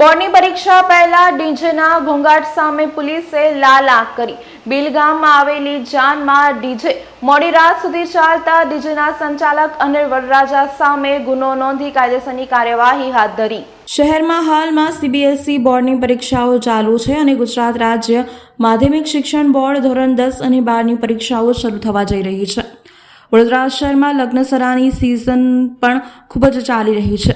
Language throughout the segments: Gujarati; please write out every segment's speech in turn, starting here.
બોર્ડની પરીક્ષા પહેલા ડીજેના ઘોંઘાટ સામે પોલીસે લાલ આંખ કરી. બિલગામમાં આવેલી જાનમાં ડીજે મોડી રાત સુધી ચાલતા ડીજેના સંચાલક અનિલ વરરાજા સામે ગુનો નોંધી કાયદેસરની કાર્યવાહી હાથ ધરી. શહેરમાં હાલમાં સીબીએસઈ બોર્ડની પરીક્ષાઓ ચાલુ છે અને ગુજરાત રાજ્ય માધ્યમિક શિક્ષણ બોર્ડ ધોરણ દસ અને બારની પરીક્ષાઓ શરૂ થવા જઈ રહી છે. વડોદરા શહેરમાં લગ્નસરાની સિઝન પણ ખૂબ જ ચાલી રહી છે.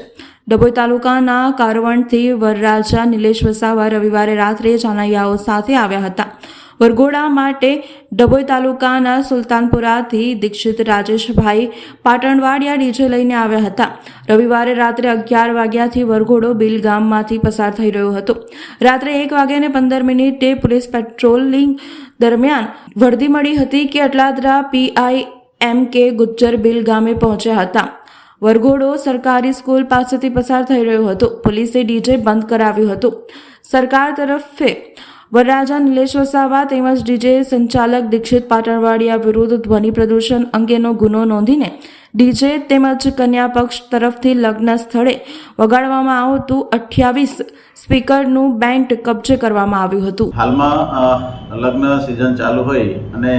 ડભોઈ તાલુકાના કારવણથી વરરાજા નિલેશ વસાવા રવિવારે રાત્રે જાનૈયાઓ સાથે આવ્યા હતા. વરઘોડા માટે ડભોઈ તાલુકાના સુલતાનપુરાથી દીક્ષિત રાજેશભાઈ પાટણવાડિયા ડીજે લઈને આવ્યા હતા. રવિવારે રાત્રે અગિયાર વાગ્યાથી વરઘોડો બિલ ગામમાંથી પસાર થઈ રહ્યો હતો. રાત્રે એક વાગ્યાને પંદર મિનિટે પોલીસ પેટ્રોલિંગ દરમિયાન વર્દી મળી હતી કે અટલાદરા પીઆઈ એમ કે ગુજ્જર બિલ ગામે પહોંચ્યા હતા. વરઘોડો સરકારી સ્કૂલ પાસેથી પસાર થઈ રહ્યો હતો. પોલીસે ડીજે બંધ કરાવ્યું હતું. સરકાર તરફે વરરાજા નિલેશ વસાવા તેમજ ડીજે સંચાલક દીક્ષિત પાટણવાડિયા વિરુદ્ધ ધ્વનિ પ્રદૂષણ અંગેનો ગુનો નોંધીને ડીજે તેમજ કન્યા પક્ષ તરફથી લગ્ન સ્થળે વગાડવામાં આવતું અઠ્યાવીસ સ્પીકરનું બેન્ટ કબજે કરવામાં આવ્યું હતું. હાલમાં લગ્ન સિઝન ચાલુ હોય અને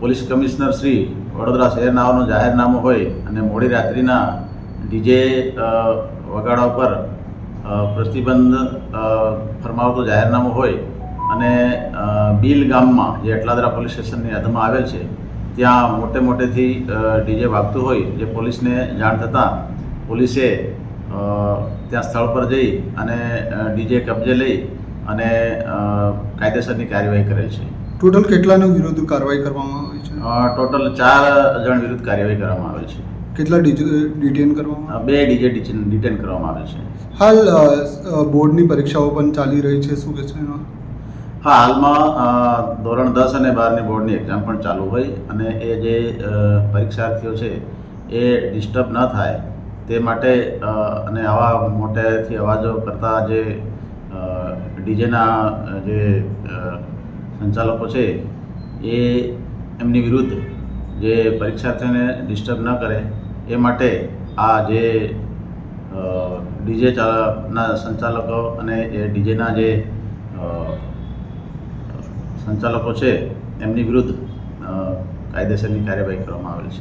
પોલીસ કમિશનર શ્રી વડોદરા શહેરનાઓનું જાહેરનામું હોય અને મોડી રાત્રિના ડીજે વગાડવા પર પ્રતિબંધ ફરમાવતું જાહેરનામું હોય અને બીલ ગામમાં જે અટલાદરા પોલીસ સ્ટેશનની હદમાં આવેલ છે, ત્યાં મોટે મોટેથી ડીજે વાગતું હોય જે પોલીસને જાણ થતાં પોલીસે ત્યાં સ્થળ પર જઈ અને ડીજે કબજે લઈ અને કાયદેસરની કાર્યવાહી કરેલ છે. ટોટલ કેટલાનો વિરુદ્ધ કાર્યવાહી કરવામાં આવી છે? ટોટલ ચાર જણ વિરુદ્ધ કાર્યવાહી કરવામાં આવેલ છે. કેટલા ડિટેન કરવામાં બે ડીજે ડિટેન કરવામાં આવે છે. હાલ બોર્ડની પરીક્ષાઓ પણ ચાલી રહી છે. શું કે છે હા હાલમાં ધોરણ દસ અને બારની બોર્ડની એક્ઝામ પણ ચાલુ હોય અને એ જે પરીક્ષાર્થીઓ છે એ ડિસ્ટર્બ ન થાય તે માટે અને આવા મોટેથી અવાજો કરતા જે ડીજેના જે સંચાલકો છે, એ એમની વિરુદ્ધ જે પરીક્ષાર્થીઓને ડિસ્ટર્બ ન કરે, એ માટે આ જે ડીજે ના સંચાલકો અને એ ડીજેના જે સંચાલકો છે, એમની વિરુદ્ધ કાયદેસરની કાર્યવાહી કરવામાં આવેલ છે.